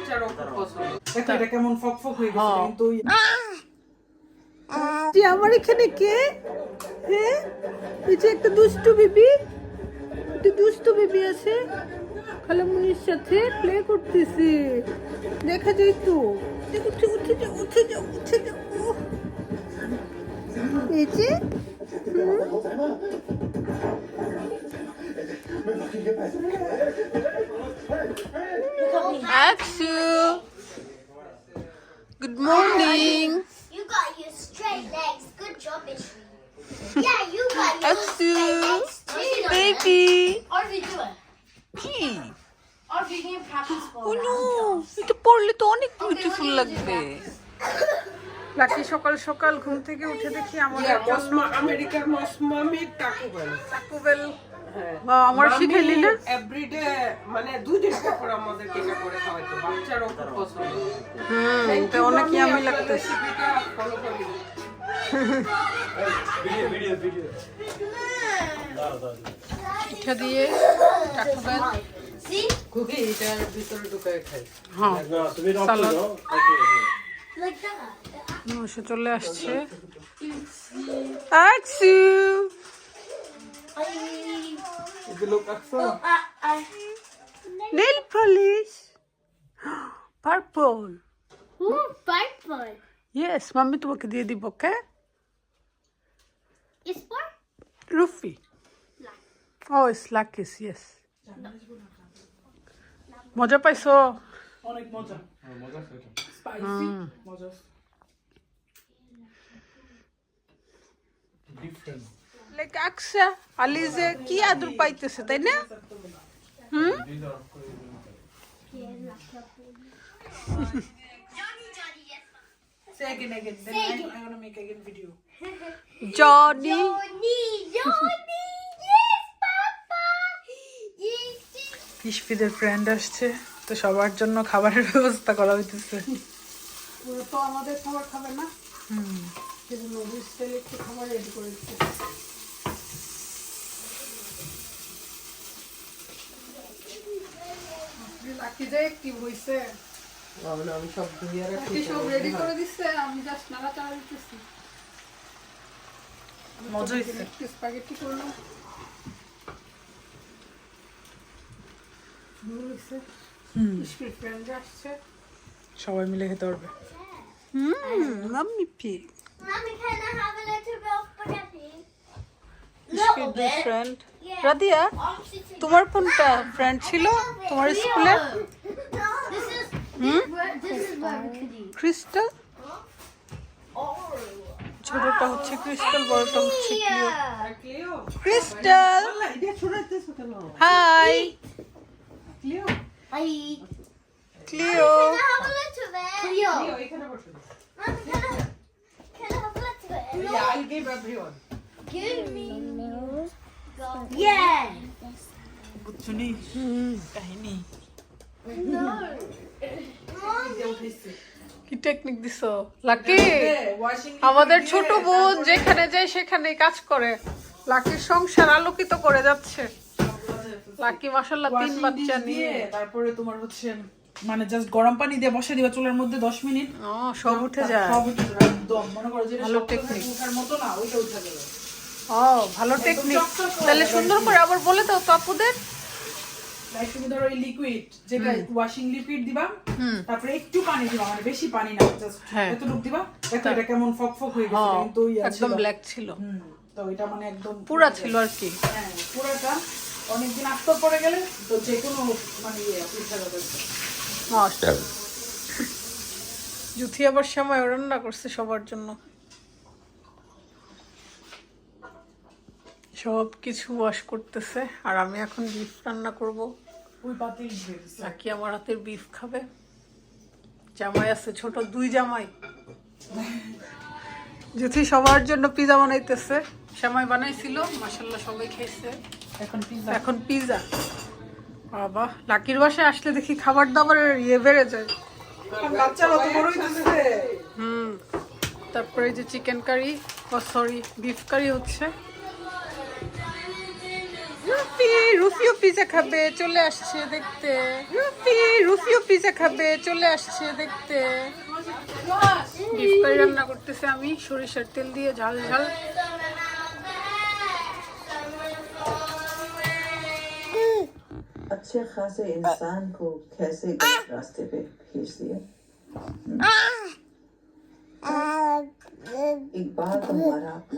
বাচ্চারও খুব পছন্দ দেখো এটা কেমন ফক ফক হয়ে গেছে হ্যাঁ। কিন্তু ওই- যে আমার এখানে কে হ্যাঁ এই যে একটা দুষ্টু বেবি একটা দুষ্টু বেবি আছে খালামুনির সাথে প্লে করতেছে দেখা যায় তো উঠে উঠে যাও উঠে যাও উঠে যাও উহ। এই যে Aksu good morning You got your straight legs. Good job, Ishri. Yeah, you got your Aksu. straight legs too. Baby Arvi, do it. কি Arvi, you practice for কোনো এটা পড়লে তো অনেক বিউটিফুল লাগবে লাকি সকাল সকাল ঘুম থেকে উঠে দেখি আমাদের ইয়া, মসমা আমেরিকার মসমামি টাকু বেল টাকুবেল আমার শিখাইলি না এভরিডে মানে দুই দিন পর পর আমাদেরকে এটা করে খাওয়াইতো বাচ্চারও খুব পছন্দ। হুম এটা অনেক ইয়ামি লাগতেছে। ফলো করি। পিঠা দিয়ে টাকুবেল See? কুকি এটার ভিতরে ঢুকায় খাই। হ্যাঁ। সালাদ. এসে চলে আসছে। I, এগুলো কাকছো I, I. Nail polish purple Ooh, purple. Yes mommy তোমাকে দিয়ে দিব ওকে It's for রুফি O is Lucky's yes মজা পাইছো অনেক মজা স্পাইসি মজা লাইক আকসা আলিজে কি আদর পাইতেছে তাই না? হুম. জনি. পিসপিদের ফ্রেন্ড আসছে। তো সবার জন্য খাবারের ব্যবস্থা করা হইতেছে। তো আমাদের খাবার খাবে না। স্টাইলে একটু খাবার রেডি করে দিচ্ছে। লাকি যে কি হইছে? আমি সব ধুয়ে রাখি কি সব রেডি করে দিচ্ছে আমি জাস্ট নাড়াচাড়া দিতেছি। মজা একটু স্পাগেটি করলাম। সবাই মিলে খেতে পারবে। ফ্রেন্ড রাদিয়া তোমার কোনটা ফ্রেন্ড ছিল? তোমার স্কুলে eat. Crystal Oh. ছোটটা হচ্ছে ক্রিস্টাল বড়টা হচ্ছে Cleo Yeah. Cleo Crystal Allah এটা ছড়াইতেছো কেন hi Cleo I. Cleo Can I have a little bit? Cleo. Cleo এখানে বসো Mommy, can I, can I have a little bit? Yeah, I'll give everyone. Give me. Yeah. বুঝছনি কাহিনী No. কি technique দিছো? Lucky? আমাদের ছোট বোন যেখানে যায় সেখানে কাজ করে। লাকির সংসার আলোকিত করে যাচ্ছে। লাকি মাসাল্লাহ তিন বাচ্চা নিয়ে। তারপরে তোমার হচ্ছে মানে জাস্ট গরম পানি দিয়ে বসে দিবা চুলার মধ্যে 10 মিনিট। ও সব উঠে যায়। সব উঠে একদম। মনে করো যে ভালো টেকনিক ওঠার মতো না ওইটা উঠে যাবে। ও ভালো টেকনিক তাহলে সুন্দর করে আবার বলে দাও তো আপুদের। লাইক তুমি ধরো এই লিকুইড যেটা ওয়াশিং লিকুইড দিবা তারপরে একটু পানি দিবা মানে বেশি পানি না জাস্ট হ্যাঁ। এতটুকু দিবা দেখো এটা কেমন হয়ে গেছে কিন্তু একদম ব্ল্যাক ছিল। তো এটা মানে একদম পুরা ছিল আর কি। হ্যাঁ পুরোটা অনেকদিন আস্তর পরে গেলে তো যে কোনো মানে ইয়ে পিঠা যাবে জুথি আবার সময় রান্না করছে সবার জন্য। সব কিছু ওয়াশ করতেছে আর আমি এখন বিফ রান্না করব। ওই পাতিল নাকি আমার হাতের বিফ খাবে? জামাই আছে ছোট দুই জামাই। জুথি সবার জন্য পিজা বানাইতেছে। সেমাই বানাইছিল মাসাল্লাহ সবাই খেয়েছে। এখন পিজা এখন পিজা বাবা লাকির বাসায় আসলে দেখি খাবার দাবারের ইয়ে বেড়ে যায়। হুম তারপরে এই যে chicken curry sorry beef curry হচ্ছে। রুফি রুফিও পিজা খাবে চলে আসছে দেখতে রুফি রুফিও পিজা খাবে চলে আসছে দেখতে বিফ কারি রান্না করতেছে আমি সরিষার তেল দিয়ে ঝাল ঝাল अच्छे खासे इंसान को कैसे गलत रास्ते पे भेज दिया एक बार तो हमारा